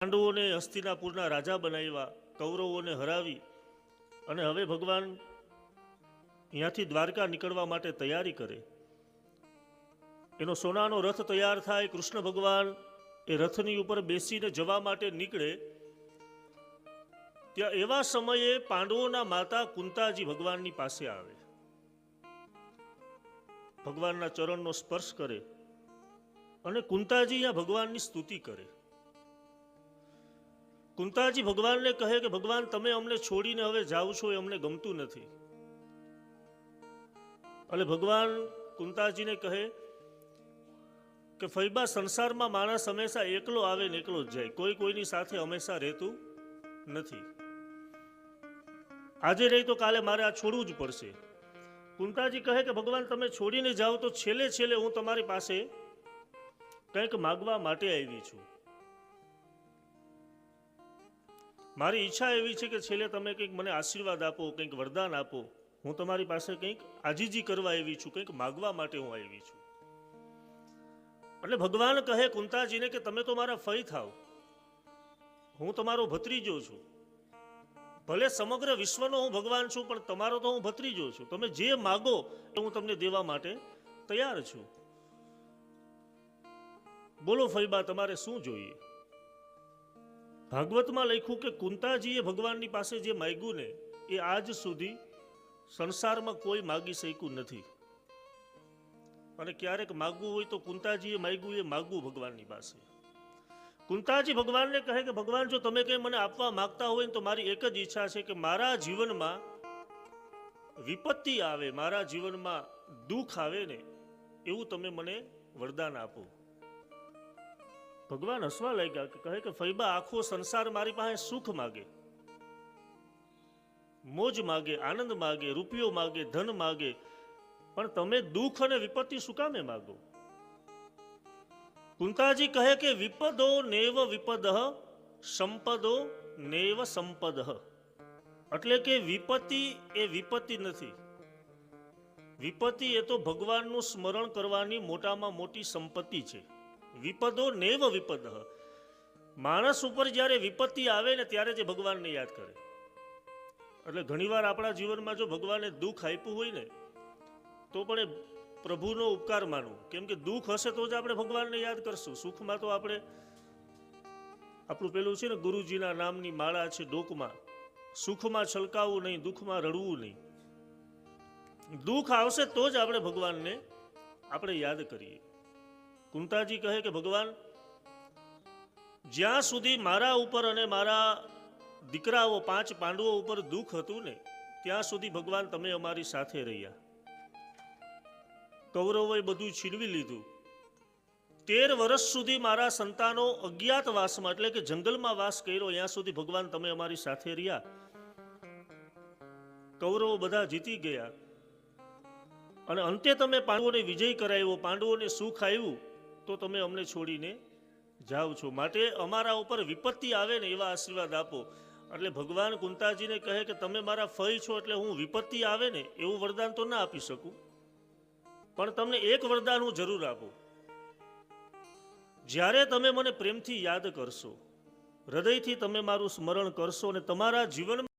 પાંડવોને હસ્તિનાપુરના રાજા બનાવ્યા, કૌરવોને હરાવી અને હવે ભગવાન અહીંયાથી દ્વારકા નીકળવા માટે તૈયારી કરે. એનો સોનાનો રથ તૈયાર થાય, કૃષ્ણ ભગવાન એ રથની ઉપર બેસીને જવા માટે નીકળે. ત્યાં એવા સમયે પાંડવોના માતા કુંતાજી ભગવાનની પાસે આવે. ભગવાનના ચરણનો સ્પર્શ કરે અને કુંતાજી અહીંયા ભગવાનની સ્તુતિ કરે. કુંતાજી ભગવાનને કહે કે, ભગવાન, તમે અમને છોડીને હવે જાઓ છો એ અમને ગમતું નથી. એટલે ભગવાન કુંતાજીને કહે કે, ફૈબા, સંસારમાં માણસ હંમેશા એકલો આવે ને એકલો જ જાય. કોઈ કોઈની સાથે હંમેશા રહેતું નથી. આજે નહીં તો કાલે મારે આ છોડવું જ પડશે. કુંતાજી કહે કે, ભગવાન, તમે છોડીને જાઓ તો છેલ્લે છેલ્લે હું તમારી પાસે કંઈક માગવા માટે આવી છું. મારી ઈચ્છા એવી છે કે છેલ્લે તમે કંઈક મને આશીર્વાદ આપો, કંઈક વરદાન આપો. હું તમારી પાસે કંઈક આજીજી કરવા આવી છું, કંઈક માગવા માટે હું આવી છું. એટલે ભગવાન કહે કુંતાજીને કે તમે તો મારા ફઈ થાવ. હું તમારો ભત્રીજો છું. ભલે સમગ્ર વિશ્વનો હું ભગવાન છું, પણ તમારો તો હું ભત્રીજો છું. તમે જે માગો એ હું તમને દેવા માટે તૈયાર છું. બોલો ફઈબા, તમારે શું જોઈએ? ભાગવતમાં લખ્યું કે કુંતાજીએ ભગવાનની પાસે જે માગ્યું ને, એ આજ સુધી સંસારમાં કોઈ માગી શક્યું નથી. અને ક્યારેક માગવું હોય તો કુંતાજીએ માગ્યું, એ માગવું ભગવાનની પાસે. કુંતાજી ભગવાનને કહે કે, ભગવાન, જો તમે કંઈ મને આપવા માંગતા હોય તો મારી એક જ ઈચ્છા છે કે મારા જીવનમાં વિપત્તિ આવે, મારા જીવનમાં દુઃખ આવે ને, એવું તમે મને વરદાન આપો. ભગવાન હસવા લાગ્યા કે કહે કે ફૈબા, આખો સંસાર મારી પાસે સુખ માગે, મોજ માગે, આનંદ માગે, રૂપિયો માગે, ધન માગે, પણ તમે દુઃખ અને વિપત્તિ શું કામે માગો? કુંતાજી કહે કે વિપદો નેવ વિપદ, સંપદો નેવ સંપદ. એટલે કે વિપત્તિ એ વિપત્તિ નથી. વિપત્તિ એ તો ભગવાનનું સ્મરણ કરવાની મોટામાં મોટી સંપત્તિ છે. વિપદો નેવ વિપદ. માણસ ઉપર જ્યારે વિપત્તિ આવે ને ત્યારે જે ભગવાનને યાદ કરે. એટલે ઘણીવાર આપણા જીવનમાં જો ભગવાને દુઃખ આપ્યું હોય ને, તો પણ એ પ્રભુનો ઉપકાર માનવું. કેમ કે દુઃખ હશે તો જ આપણે ભગવાનને યાદ કરશું. સુખમાં તો આપણે, આપણું પેલું છે ને, ગુરુજીના નામની માળા છે ડોકમાં. સુખમાં છલકાવું નહીં, દુઃખમાં રડવું નહીં. દુઃખ આવશે તો જ આપણે ભગવાનને, આપણે યાદ કરીએ. કુંતાજી કહે કે, ભગવાન, જ્યાં સુધી મારા ઉપર અને મારા દીકરાઓ પાંચ પાંડવો ઉપર દુઃખ હતું ને, ત્યાં સુધી ભગવાન તમે અમારી સાથે રહ્યા. કૌરવોએ બધું છીનવી લીધું. તેર વર્ષ સુધી મારા સંતાનો અજ્ઞાત વાસમાં, એટલે કે જંગલમાં વાસ કર્યો, ત્યાં સુધી ભગવાન તમે અમારી સાથે રહ્યા. કૌરવો બધા જીતી ગયા. અને અંતે તમે પાંડવોને વિજય કરાવ્યો, પાંડવોને સુખ આવ્યું તો તમે અમને છોડીને જાઓ છો. માટે અમારા ઉપર વિપત્તિ આવે ને એવા આશીર્વાદ આપો. એટલે ભગવાન કુંતાજીને કહે કે તમે મારા ફઈ છો એટલે હું વિપત્તિ આવે ને એવું વરદાન તો ના આપી શકું. પણ તમને એક વરદાન હું જરૂર આપું. જ્યારે તમે મને પ્રેમથી યાદ કરશો, હૃદયથી તમે મારું સ્મરણ કરશો અને તમારા જીવનમાં